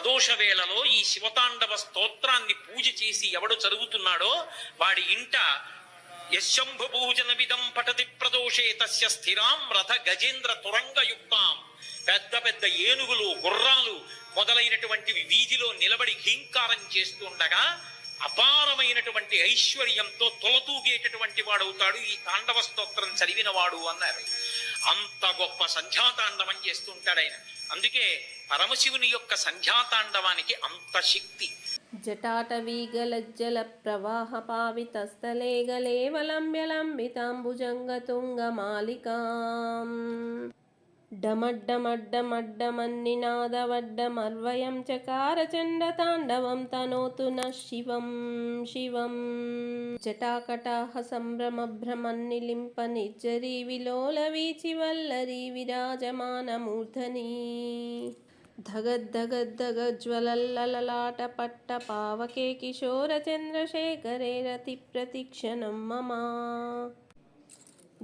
ప్రదోష వేళలో ఈ శివతాండవ స్తోత్రాన్ని పూజ చేసి ఎవడు చదువుతున్నాడో వాడి ఇంట యశంభు భూజన విధం పటతి ప్రదోషే తస్య స్థిరాం రథ గజేంద్ర తురంగయుక్తాం. పెద్ద పెద్ద ఏనుగులు గుర్రాలు మొదలైనటువంటివి వీధిలో నిలబడి ఘీంకారం చేస్తుండగా అపారమైనటువంటి ఐశ్వర్యంతో తొలతూగేటటువంటి వాడవుతాడు. ఈ తాండవ స్తోత్రం చదివిన వాడు అన్నారు. అంత గొప్ప సంధ్యాతాండవం చేస్తుంటాడు ఆయన. అందుకే పరమశివుని యొక్క సంధ్యాతాండవానికి అంత శక్తి. జటాటవీగలజ్జల ప్రవాహ పావితస్థలే గలేవలంబ్యలంబితాంబుజంగతుంగమాలికాం డమడ్డమడ్డమడ్డమన్నినాదవడ్డమర్వయం చకార చండతాండవం తనోతు న శివం. శివం జటాకటాహ సంభ్రమ భ్రమన్నిలింప నిర్జరీ విలోల వీచి వల్లరీ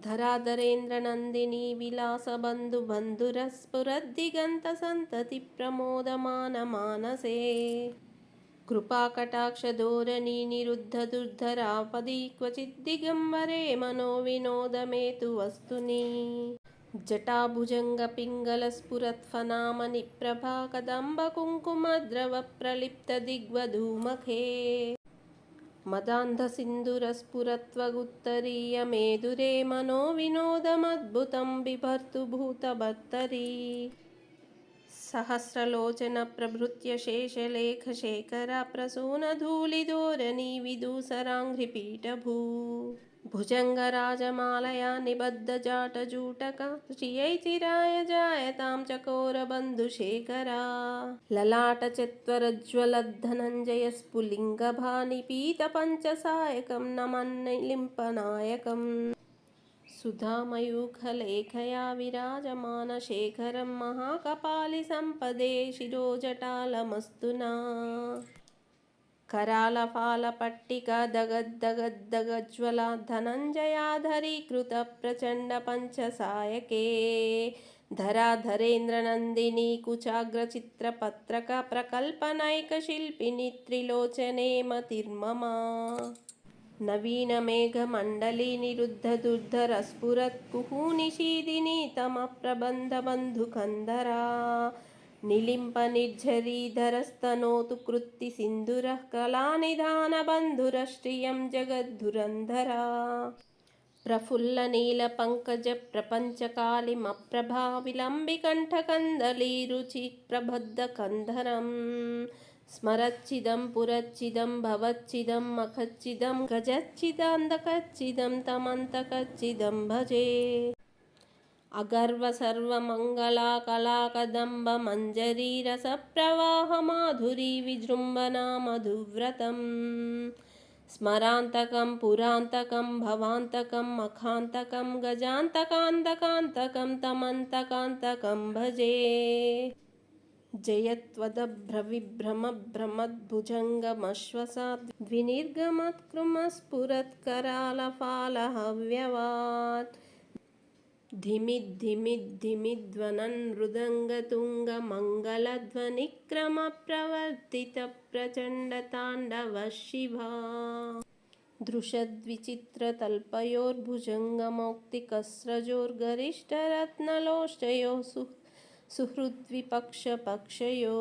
धराधरेन्द्रनन्दिनी विलासबन्धुबन्धुरस्फुरद्दिगन्तसन्ततिप्रमोदमानमानसे कृपाकटाक्षदोरणी निरुद्धदुर्धरापदी क्वचिद्दिगम्बरे मनोविनोदमेतु तु वस्तुनि जटाभुजङ्गपिङ्गलस्फुरत्वनामनिप्रभाकदम्बकुङ्कुमद्रवप्रलिप्तदिग्वधूमखे ధరాధరేంద్రనందిని విలాసబంధు బంధురస్ఫురద్దిగంత సంతతి ప్రమోదమాన మానసే కృపాకటాక్షధోరణి నిరుద్ధ దుర్ధరాపది క్వచిద్ దిగంబరే మనో వినోదమేతు వస్తుని జటాభుజంగ శేఖర భుజంగరాజమాలయా నిబద్ధ జాయతాం చకోరబంధుశేఖరా లలాట చత్వరజ్వలద్ధనంజయ పీత పంచసాయకం నమన్నిలింపనాయకం సుధామయూఖలేఖయా విరాజమానశేఖరం మహాకపాలి సంపదే శిరోజటాలమస్తునా. करालफाल पट्टिका दगद्दगद्दगज्ज्वला धनञ्जयाधरीकृत प्रचण्ड पञ्चसायके धराधरेन्द्रनन्दिनी कुचाग्रचित्रपत्रक प्रकल्पनैकशिल्पिनि त्रिलोचने मतिर्ममा नवीनमेघमण्डली निरुद्धदुर्धरस्फुरत्कुहूनिशीदिनी तमप्रबन्धबन्धुकन्धरा निलिम्बनिर्झरीधरस्तनोतु कृत्तिसिन्धुरः कलानिधानबन्धुरश्रियं जगद्धुरन्धरा। प्रफुल्लनीलपङ्कजप्रपञ्चकालिमप्रभाविलम्बिकण्ठकन्दलीरुचिप्रबद्धकन्धरं स्मरच्चिदं पुरच्चिदं भवच्चिदं मखच्चिदं गजच्चिदान्धच्चिदं तमन्तकच्चिदं भजे। अगर्वसर्वमङ्गलाकलाकदम्बमञ्जरीरसप्रवाहमाधुरी विजृम्भना मधुव्रतम् स्मरान्तकं पुरान्तकं भवान्तकं मखान्तकं गजान्तकान्तकान्तकं तमन्तकान्तकं भजे। जय त्वदभ्रविभ्रमभ्रमद्भुजङ्गमश्वसाद्विनिर्गमत्कृमस्फुरत्करालफालहव्यवात् धिमिद्धिमिद्धिमिद्वनन् धीमिद्धिमिद्धिमि ध्वनन्मृदङ्गतुङ्गमङ्गलध्वनिक्रमप्रवर्तितप्रचण्डताण्डवशिवा दृषद्विचित्रतल्पयोर्भुजङ्गमौक्तिकस्रजोर्गरिष्ठरत्नलोष्टयोः सुहृद्विपक्षपक्षयो।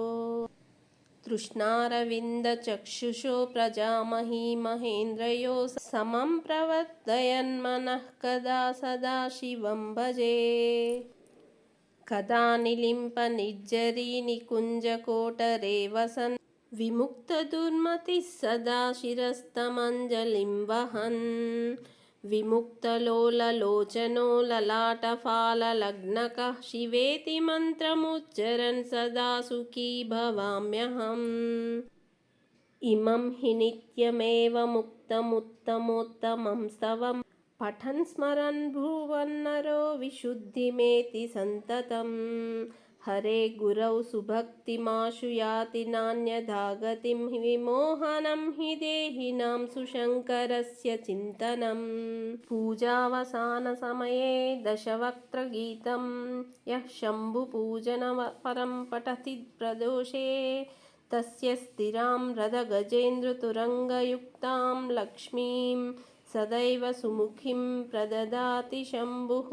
तृष्णारविन्दचक्षुषो प्रजामही महेन्द्रयो समं प्रवर्तयन्मनः कदा सदा शिवं भजे। कदा निलिम्प निर्जरी निकुञ्जकोटरे वसन् विमुक्तदुर्मतिः सदा शिरस्तमञ्जलिं वहन् विमुक्तलोललोचनो ललाटफाललग्नकः शिवेति मन्त्रमुच्चरन् सदा सुखी भवाम्यहम् इमं हि नित्यमेव मुक्तमुत्तमोत्तमं स्तवं पठन् स्मरन् भुवन्नरो विशुद्धिमेति सन्ततं हरे गुरौ सुभक्तिमाशु याति नान्यथा गतिं हि विमोहनं हि देहिनां सुशङ्करस्य चिन्तनम्। पूजावसानसमये दशवक्त्रगीतं यः शम्भुपूजनपरं पठति प्रदोषे तस्य स्थिरां रथगजेन्द्रतुरङ्गयुक्तां लक्ष्मीं सदैव सुमुखीं प्रददाति शम्भुः